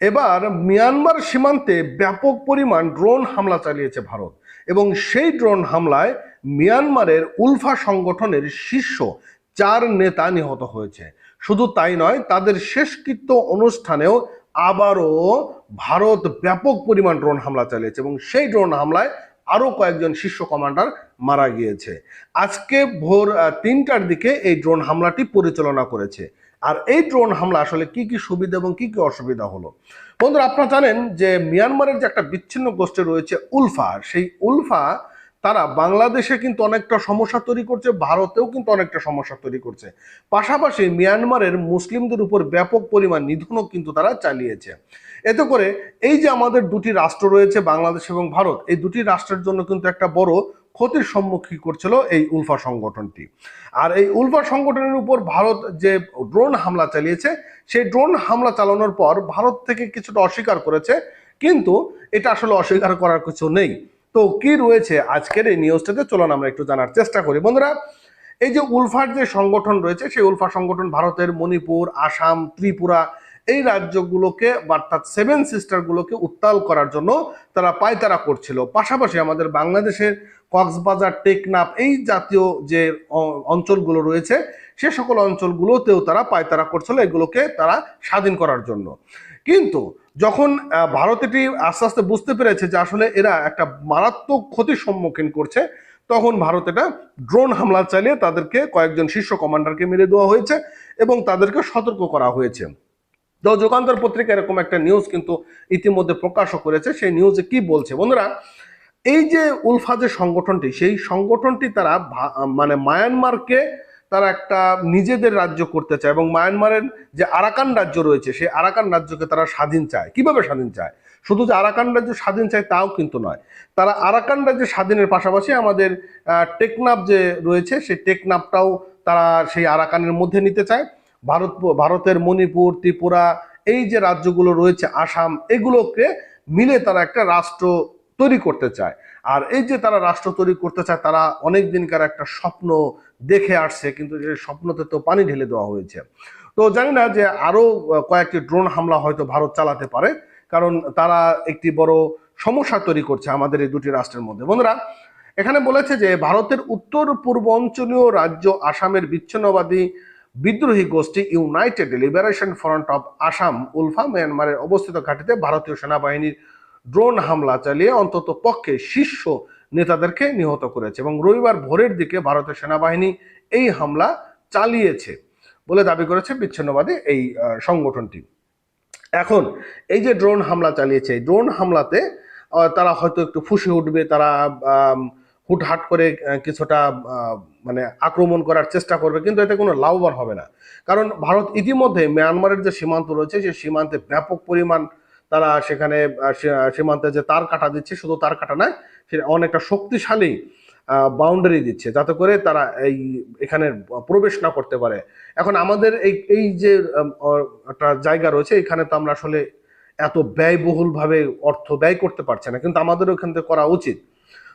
এবার মিয়ানমার সীমান্তে ব্যাপক পরিমাণ ড্রোন হামলা চালিয়েছে ভারত এবং সেই ড্রোন হামলায় মিয়ানমারের উলফা সংগঠনের শীর্ষ চার নেতা নিহত হয়েছে। শুধু তাই নয়, তাদের শেষকৃত্য অনুষ্ঠানেও আবারও ভারত ব্যাপক পরিমাণ ড্রোন হামলা চালিয়েছে এবং সেই ড্রোন হামলায় আরও কয়েকজন শীর্ষ কমান্ডার মারা গিয়েছে। আজকে ভোর তিনটার দিকে এই ড্রোন হামলাটি পরিচালনা করেছে। আর এই ড্রোন হামলা আসলে কি কি সুবিধা এবং কি কি অসুবিধা হলো? বন্ধুরা, আপনারা জানেন যে মিয়ানমারের যে একটা বিচ্ছিন্ন গোষ্ঠী রয়েছে উলফা সেই উলফা তারা বাংলাদেশে কিন্তু অনেকটা সমস্যা তৈরি করছে, ভারতেও কিন্তু অনেকটা সমস্যা তৈরি করছে। পাশাপাশি মিয়ানমারের মুসলিমদের উপর ব্যাপক পরিমাণ নিধনও কিন্তু তারা চালিয়েছে। এতে করে এই যে আমাদের দুটি রাষ্ট্র রয়েছে, বাংলাদেশ এবং ভারত, এই দুটি রাষ্ট্রের জন্য কিন্তু একটা বড় ক্ষতির সম্মুখীন করছিল এই উলফা সংগঠনটি। আর এই উলফা সংগঠনের উপর ভারত যে ড্রোন হামলা চালিয়েছে, সেই ড্রোন হামলা চালানোর পর ভারত থেকে কিছুটা অস্বীকার করেছে, কিন্তু এটা আসলে অস্বীকার করার কিছু নেই। তো কি রয়েছে আজকের এই নিউজটাতে চলুন আমরা একটু জানার চেষ্টা করি। বন্ধুরা এই যে উলফার যে সংগঠন রয়েছে, সেই উলফা সংগঠন ভারতের মণিপুর, আসাম, ত্রিপুরা, এই রাজ্যগুলোকে, অর্থাৎ সেভেন সিস্টারগুলোকে উত্তাল করার জন্য তারা পায়তারা করছিল। পাশাপাশি আমাদের বাংলাদেশের কক্সবাজার, টেকনাফ, এই জাতীয় যে অঞ্চলগুলো রয়েছে, সে সকল অঞ্চলগুলোতেও তারা পায়তারা করছিল, এগুলোকে তারা স্বাধীন করার জন্য। কিন্তু যখন ভারত এটি আস্তে আস্তে বুঝতে পেরেছে যে আসলে এরা একটা মারাত্মক ক্ষতির সম্মুখীন করছে তখন ভারত এটা ড্রোন হামলা চালিয়ে তাদেরকে কয়েকজন শীর্ষ কমান্ডারকে মেরে দেওয়া হয়েছে এবং তাদেরকে সতর্ক করা হয়েছে। তো যুগান্তর পত্রিকা এরকম একটা নিউজ কিন্তু ইতিমধ্যে প্রকাশও করেছে। সেই নিউজে কি বলছে? বন্ধুরা, এই যে উলফা যে সংগঠনটি, সেই সংগঠনটি তারা মানে মায়ানমারকে তারা একটা নিজেদের রাজ্য করতে চায় এবং মায়ানমারের যে আরাকান রাজ্য রয়েছে, সেই আরাকান রাজ্যকে তারা স্বাধীন চায়। কীভাবে স্বাধীন চায়? শুধু যে আরাকান রাজ্য স্বাধীন চায় তাও কিন্তু নয়। তারা আরাকান রাজ্য স্বাধীনের পাশাপাশি আমাদের আহ, টেকনাফ যে রয়েছে সেই টেকনাফটাও তারা সেই আরাকানের মধ্যে নিতে চায়। ভারত ভারতের মণিপুর ত্রিপুরা এই যে রাজ্যগুলো রয়েছে আসাম এগুলোকে মিলে তারা একটা রাষ্ট্র তৈরি করতে চায়। আর এই যে তারা রাষ্ট্র তৈরি করতে চায় তারা অনেক দিনকার একটা স্বপ্ন দেখে আসছে কিন্তু যে স্বপ্নতে তো পানি ঢেলে দেওয়া হয়েছে। তো জানি না যে আরও কয়েকটি ড্রোন হামলা হয়তো ভারত চালাতে পারে। কারণ তারা একটি বড় সমস্যা তৈরি করছে আমাদের এই দুটি রাষ্ট্রের মধ্যে। বন্ধুরা, এখানে বলেছে যে ভারতের উত্তর পূর্ব অঞ্চলীয় রাজ্য আসামের বিচ্ছিন্নবাদী বিদ্রোহী গোষ্ঠী united liberation front of Assam ULFA, মিয়ানমারের অবস্থিত ঘাটিতে ভারতীয় সেনাবাহিনীর ড্রোন হামলা চালিয়ে অন্তত পক্ষে শীর্ষ নেতাদেরকে নিহত করেছে এবং রবিবার ভোরের দিকে ভারতের সেনাবাহিনী এই হামলা চালিয়েছে বলে দাবি করেছে বিচ্ছিন্নবাদী এই সংগঠনটি। এখন, এই যে ড্রোন হামলা চালিয়েছে ড্রোন হামলাতে তারা হয়তো একটু ফুসে উঠবে, তারা হুটহাট করে কিছুটা মানে আক্রমণ করার চেষ্টা করবে, কিন্তু এতে কোনো লাভবান হবে না। কারণ ভারত ইতিমধ্যে মিয়ানমারের যে সীমান্ত রয়েছে, সেই সীমান্তে ব্যাপক পরিমাণ তারা সেখানে সীমান্তে যে তার কাটা দিচ্ছে, শুধু তার কাটা নয়, সে অনেকটা শক্তিশালী বাউন্ডারি দিচ্ছে, যাতে করে তারা এই এখানে প্রবেশ না করতে পারে। এখন আমাদের এই এই যে একটা জায়গা রয়েছে, এখানে তো আমরা আসলে এত ব্যয়বহুলভাবে অর্থ ব্যয় করতে পারছে না, কিন্তু আমাদের ওখান থেকে করা উচিত।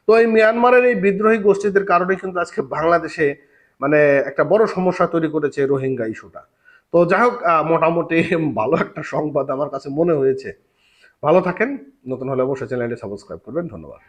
তো এই মিয়ানমারের এই বিদ্রোহী গোষ্ঠীদের কারণে কিন্তু আজকে বাংলাদেশে মানে একটা বড় সমস্যা তৈরি করেছে রোহিঙ্গা ইস্যুটা। তো যাই হোক মোটামুটি ভালো একটা সংবাদ আমার কাছে মনে হয়েছে। ভালো থাকেন, নতুন হলে অবশ্যই চ্যানেলটি সাবস্ক্রাইব করবেন, ধন্যবাদ।